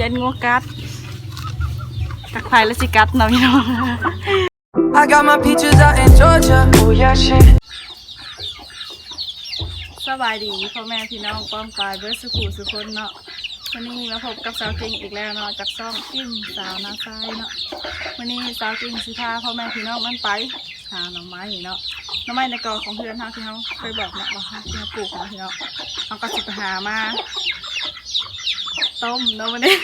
ยันงัวกัดตักไฟแล้วสิกัดเนาะพี่น้อง I got my peaches out in Georgia. Oh yeah, shit. สบายดีพ่อแม่พี่น้องป้อมปลายเบิร์สุขุสุคนเนาะวันนี้มาพบกับสาวเก่งอีกแล้วเนาะจากซ่องกิ้งสาวนาซายเนาะวันนี้สาวเก่งสิพาพ่อแม่พี่น้องมันไปหาหน่อไม้เนาะหน่อไม้ในกอของเพื่อนเฮาที่เขาเคยบอกเนาะว่าเขาที่เขาปลูกเนาะพี่น้องเขาก็สิไปหามา ต้มเนาะวันนี้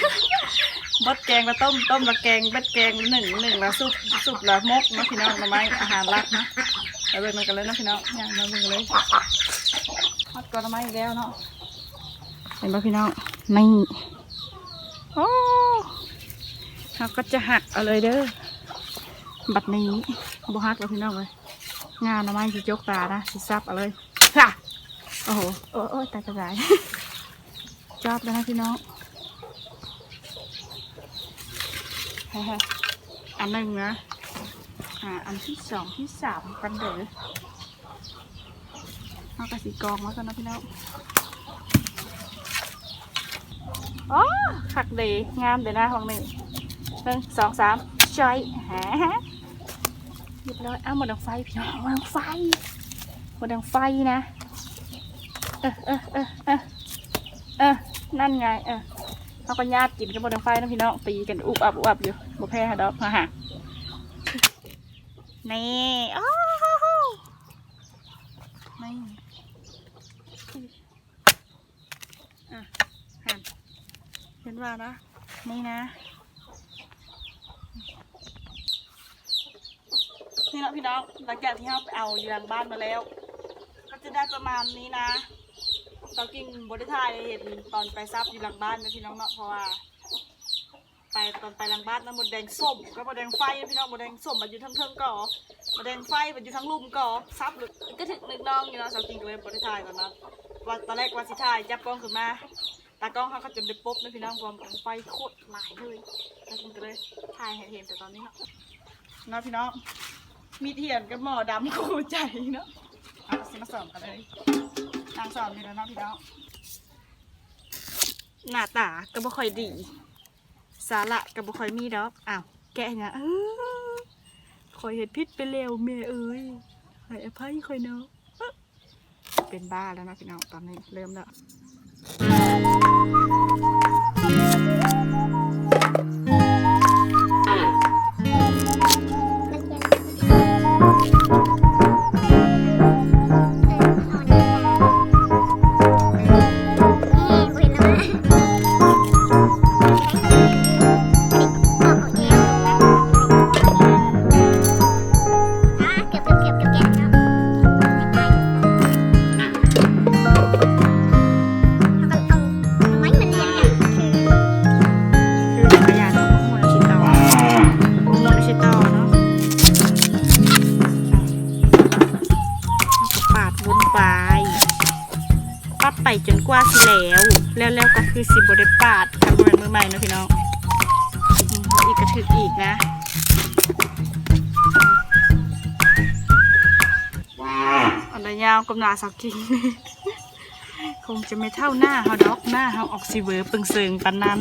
บดแกงแล้วต้มต้มแล้วแกงเบ็ดแกงหนึ่งหนึ่งล้วซุปซุปล้วมกนาะพี่น้องหน่อไม้อาหารหลักนะไปเบิ่งมันกันเลยนะพี่น้องอย่างมาเบิ่งเลยทอดกระไม้อีกแล้วเนาะเห็นป่ะพี่น้องนี่โอ้เราก็จะหักเอาเลยเด้อบัดนี้บ่หักแล้วพี่น้องเลยงานหน่อไม้สิจกตานะสิซับเอาเลยค่ะโอ้โหโอ้โอ้ยตายตายตายจอบแล้วนะพี่น้องเฮ้ยๆ อันหนึ่งนะอ่าอันที่สองที่สามกันเด้อเอากระสีกองมาก่อนนะพี่น้องอ๋อขักดีงามเดี๋ยวนะของหนึ่งหนึ่งสองสามจอยฮะเรียบร้อยอ้าวหมดดังไฟพี่น้องหมดดังไฟหมดดังไฟนะ เออเออเออเออเออนั่นไง เออ เขาก็ญาติกินกันหมดดังไฟนะพี่น้องตีกันอุบอับอุบอับอยู่บ่แพ้ฮะดอกมาหานี่โอ้โหนี่อะหันเห็นว่านะนี่นะนี่นะพี่น้องหลังจากที่เราไปเอาอยู่หลังบ้านมาแล้ว ก็จะได้ประมาณนี้นะ เรากิ่งบริทายเห็นตอนไปซับอยู่หลังบ้านนะพี่น้องเนาะเพราะว่า ไปตอนไปหลังบ้านนะหมดแดงส้มก็หมดแดงไฟพี่น้องหมดแดงส้มมันอยู่ทั้งเทิงก่อหมดแดงไฟมันอยู่ทั้งลุ่มก่อซับหรือก็ถึงนึกน้องอยู่เนาะสาวกิ่งก็เลยบริทายตอนนั้นว่าตอนแรกว่าสิถ่ายจับกล้องขึ้นมาตากล้องเขาก็จนได้ปุ๊บนะพี่น้องรวมกันไฟโคตรหลายเลยแล้วผมก็เลยถ่ายเห็นแต่ตอนนี้เนาะนะพี่น้องมีเทียนกับหมอดำคู่ใจเนาะเอาสิมาสอนกันเลย นางสอบนี่แล้วเนาะพี่น้องหน้าตาก็บ่ค่อยดี สาระก็บ่ค่อยมีดอกอ้าวแกะเนี่ยเออคอยเห็ดพิษไปเร็วเมเอ้ยให้อภัยคอยเนาะเป็นบ้าแล้วนะพี่น้องตอนนี้เริ่มแล้ว ไปปัดไปจนกว่าสิแล้วแล้วแล้วก็คือสิบได้ปาดกับมือมือใหม่เนาะพี่น้องอีกกระถึกอีกนะอันระยาวกำนาสักกิงคงจะไม่เท่าหน้าเฮาดอกหน้าเฮาออกซิเวอร์ปึงเซิงปานนั้น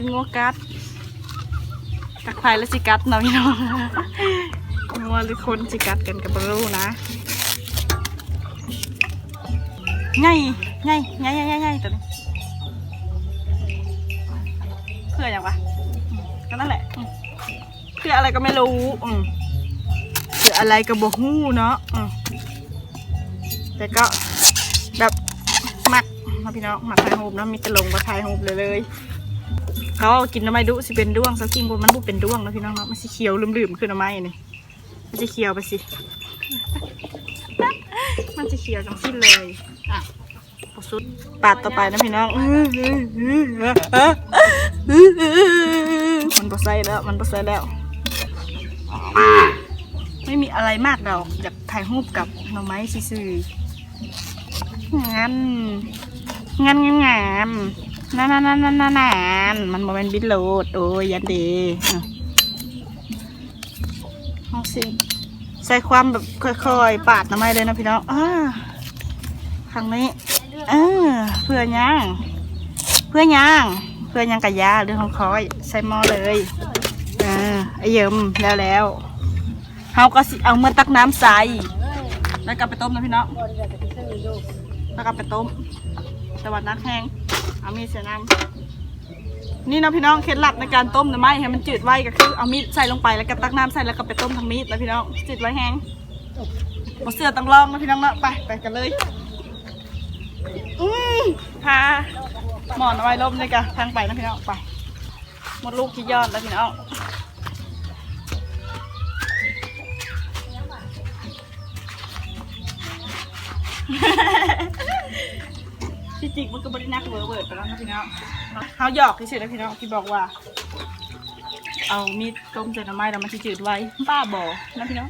นงัวกัดตักไฟแล้วสิกัดเนาะพี่น้องงัวหรือคนสิกัดกันกับบรูนะไงไงไงไงไงไงตัวนี้เพื่ออย่างวะก็นั่นแหละเพื่ออะไรก็ไม่รู้อืมเพื่ออะไรก็บอกหู้เนาะอืมแต่ก็แบบหมักเนาพี่น้องหมักไทยโฮมนะมีตะลงมาไทยโฮมเลยเลย เขากินน้ำไม้ดุสิเป็นด้วงสักกิงบนมันบุเป็นด้วงนะพี่น้องเนาะมันสิเขียวลืมๆขึ้นน้ำไม้นี่มันจะเขียวไปสิ มันจะเขียวจังสิ้นเลยอะเอาสุดปาดต่อไปนะพี่น้องมันบอใส่แล้วมันบอใส่แล้ว ไม่มีอะไรมากดอกอยากถ่ายรูปกับหน่อไม้ซื่อๆงั้นงั้นงั้นงาม นั่นนั่นนั่นนั่นนั่นมันโมเป็นบิดโหลดโอ้ยยันดีอะเอาสิใส่ความแบบค่อยๆ ปาดน้ำไม้เลยนะพี่น้องอ่าครั้งนี้เออเพื่อย่างเพื่อย่างเพื่อย่างกับยาเรื่องของคอยใส่หม้อเลยอ่าไอเยิมแล้วแล้วเฮาก็สิเอาเมื่อตักน้ำใส่แล้วกลับไปต้มนะพี่น้องแล้วก็ไปต้มแต่วันนักแห้ง เอามีดใส่น้ำนี่นะพี่น้องเคล็ดลับในการต้มนะไม่ให้มันจืดไว้ก็คือเอามีดใส่ลงไปแล้วก็ตักน้ำใส่แล้วก็ไปต้มทั้งมีดนะพี่น้องจืดไว้แห้งบเสือต้องลองนะพี่น้องเนาะไปไปกันเลยอืมพาหมอนเอาไว้ลมเลยกะทางไปนะพี่น้องไปหมดลูกที่ยอดแล้วพี่น้อง ริงมันก็บรินักเวอร์เวิร์ดไปแล้วนะพี่น้องเขาหยอกที่เฉยนะพี่น้องที่บอกว่า เอามีดต้มใส่น้ำไม้แล้วมันจะจืดไว้บ้าบอนะพี่น้อง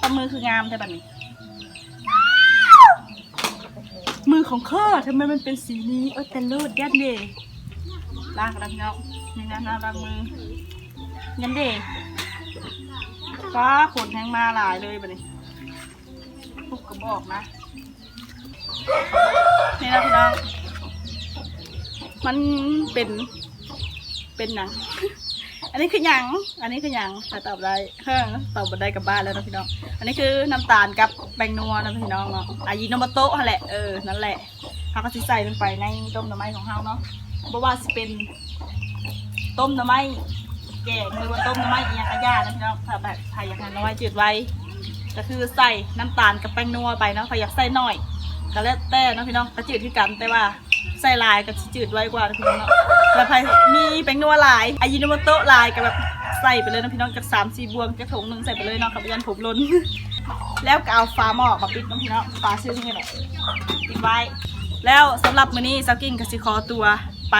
ตามือคืองามแต่แบบนี้ มือของข้าทำไมมันเป็นสีนี้เออแต่เลิศยันเดย์ลางกันแล้วพี่น้องนี่นะนะลางมือยันเดฟ้าขนแหงมาหลายเลยแบบนี้พวกกระบอกนะ นี่นะพี่น้อง มันเป็น เป็นหนัง อันนี้คือหยัง อันนี้คือหยังถ้าตอบได้เฮ้อตอบบันได้กลับบ้านแล้วนะพี่น้อง อันนี้คือน้ำตาลกับแป้งนัวนะพี่น้องเนาะอายิโนโมโตะแหละ เออ นั่นแหละเขาก็ใส่ลงไปในต้มหน่อไม้ของเขาเนาะเพราะว่าสิเป็น ต้มหน่อไม้แกงหรือว่าต้มหน่อไม้อีหยังอาญานะพี่น้องถ้าแบบใครอยากให้หน่อไม้จืดไว้ก็คือใส่น้ำตาลกับแป้งนัวไปเนาะใครอยากใส่หน่อย ก็แล้วแต่เนาะพี่น้องกระจืดที่กันแต่ว่าใส่ลายก็สิจืดไว้กว่านะพี่น้องเนาะแล้วใครมีแป้งนัวลายอายิโนโมโตะลายก็แบบใส่ไปเลยนะพี่น้องจากสามสี่บวงจากถุงหนึ่งใส่ไปเลยเนาะกับยันผมล้น แล้วก็เอาฟ้าหม้อมาปิดน้องพี่น้องฟ้าซึ้งนี่แหละปิดไว้ แล้วสำหรับมื้อนี้ซากิ้งกับสิคอตัวไป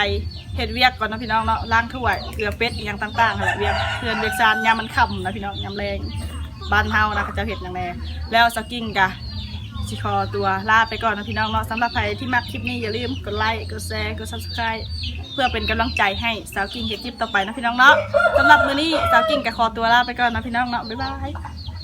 เฮ็ดเวียกก่อนนะพี่น้องเนาะล้างถ้วยเกลือเป็ดอย่างต่างๆนั่นแหละเวียกเพื่อนเวียกซานยามมันค่ำนะพี่น้องยามแรงบ้านเฮานะเขาจะเฮ็ดอย่างแรงแล้วซากิ้งกะ สิคอตัวลาไปก่อนนะพี่น้องเนาะสำหรับใครที่มักคลิปนี้อย่าลืมกดไลค์กดแชร์กด subscribe เพื่อเป็นกำลังใจให้สาวกิ้งเก็บคลิปต่อไปนะพี่น้องเนาะสำหรับมื้อนี้สาวกิ้งก็ขอตัวลาไปก่อนนะพี่น้องเนาะบ๊ายบาย